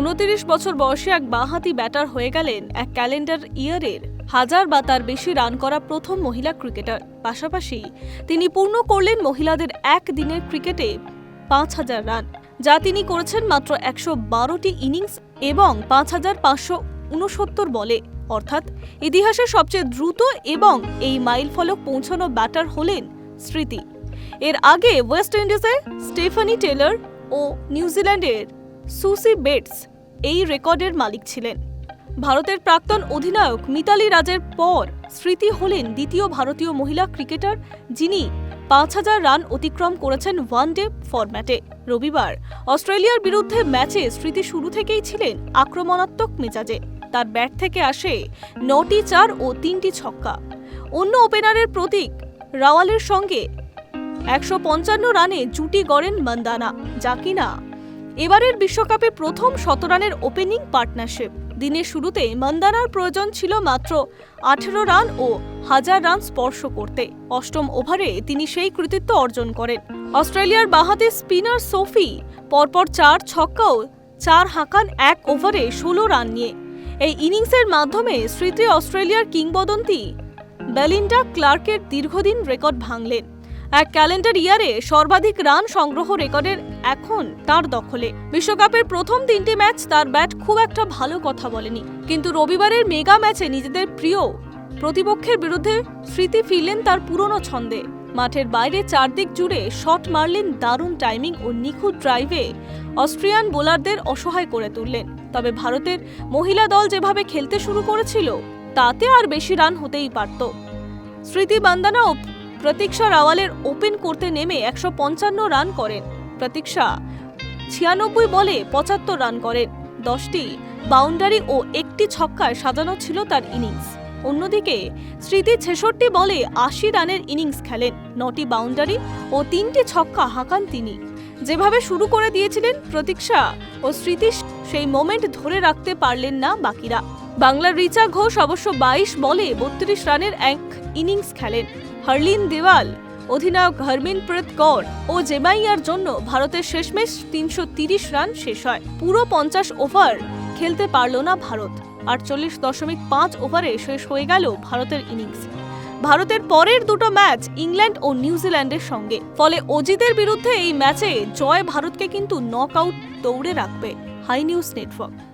উনতিরিশ বছর বয়সে এক বাঁহাতি ব্যাটার হয়ে গেলেন এক ক্যালেন্ডার ইয়ারের। হাজার বা তার বেশি রান করা প্রথম মহিলা ক্রিকেটার। পাশাপাশি তিনি পূর্ণ করলেন মহিলাদের এক দিনের ক্রিকেটে পাঁচ হাজার রান, যা তিনি করেছেন মাত্র একশো বারোটি ইনিংস এবং পাঁচ হাজার পাঁচশো উনসত্তর বলে। অর্থাৎ ইতিহাসের সবচেয়ে দ্রুত এবং এই মাইল ফলক পৌঁছানো ব্যাটার হলেন স্মৃতি। এর আগে ওয়েস্ট ইন্ডিজের স্টেফানি টেলর ও নিউজিল্যান্ডের সুসি বেটস এই রেকর্ডের মালিক ছিলেন। ভারতের প্রাক্তন অধিনায়ক মিতালি রাজের পর স্মৃতি হলেন দ্বিতীয় ভারতীয় মহিলা ক্রিকেটার, যিনি পাঁচ হাজার রান অতিক্রম করেছেন ওয়ানডে ফরম্যাটে। রবিবার অস্ট্রেলিয়ার বিরুদ্ধে ম্যাচে স্মৃতি শুরু থেকেই ছিলেন আক্রমণাত্মক মেজাজে। তার ব্যাট থেকে আসে নটি চার ও তিনটি ছক্কা। অন্য ওপেনারের প্রতীক রাওয়ালের সঙ্গে একশো পঞ্চান্ন রানে জুটি গড়েন মান্দানা, যা কিনা এবারের বিশ্বকাপে প্রথম শতরানের ওপেনিং পার্টনারশিপ। দিনের শুরুতে মান্দানার প্রয়োজন ছিল মাত্র আঠেরো রান ও হাজার রান স্পর্শ করতে। অষ্টম ওভারে তিনি সেই কৃতিত্ব অর্জন করেন। অস্ট্রেলিয়ার বাহাতি স্পিনার সোফি পরপর চার ছক্কাও চার হাঁকান এক ওভারে ষোলো রান নিয়ে। এই ইনিংসের মাধ্যমে স্মৃতি অস্ট্রেলিয়ার কিংবদন্তি বেলিন্ডা ক্লার্কের দীর্ঘদিন রেকর্ড ভাঙলেন। এক ক্যালেন্ডার ইয়ারে সর্বাধিক রান সংগ্রহ রেকর্ডের এখন তার দখলে। বিশ্বকাপের প্রথম তিনটি ম্যাচ তার ব্যাট খুব একটা ভালো কথা বলেনি। কিন্তু রবিবারের মেগা ম্যাচে নিজেদের প্রিয় প্রতিপক্ষের বিরুদ্ধে স্মৃতি ফিরলেন তার পুরনো ছন্দে। মাঠের বাইরে চারদিক জুড়ে শট মারলেন দারুণ টাইমিং ও নিখুঁত ড্রাইভে অস্ট্রিয়ান বোলারদের অসহায় করে তুললেন। তবে ভারতের মহিলা দল যেভাবে খেলতে শুরু করেছিল, তাতে আর বেশি রান হতেই পারত। স্মৃতি বান্দানা প্রতীক্ষা রাওয়ালের ওপেন করতে নেমে একশো পঞ্চান্ন রান করেন। প্রতীক্ষা ছিয়ানব্বই বলে পঁচাত্তর রান করেন। দশটি বাউন্ডারি ও একটি ছক্কায় সাজানো ছিল তার ইনিংস। অন্যদিকে স্মৃতি ছেষট্টি বলে আশি রানের ইনিংস খেলেন। নটি বাউন্ডারি ও তিনটি ছক্কা হাঁকান তিনি। যেভাবে শুরু করে দিয়েছিলেন প্রতীক্ষা ও স্মৃতি, সেই মোমেন্ট ধরে রাখতে পারলেন না বাকিরা। বাংলার রিচা ঘোষ অবশ্য বাইশ বলে বত্রিশ রানের এক ইনিংস খেলেন। হরলিন দেওয়াল। অধিনায়ক হরমিনপ্রীত কৌর ও জেমাইয়ার জন্য ভারতের শেষমেশ তিনশো রান শেষ হয়। পুরো পঞ্চাশ ওভার খেলতে পারল না ভারত। আটচল্লিশ দশমিক পাঁচ ওভারে শেষ হয়ে গেল ভারতের ইনিংস। ভারতের পরের দুটো ম্যাচ ইংল্যান্ড ও নিউজিল্যান্ডের সঙ্গে। ফলে অজিতের বিরুদ্ধে এই ম্যাচে জয় ভারতকে কিন্তু নক আউট দৌড়ে রাখবে। High news network.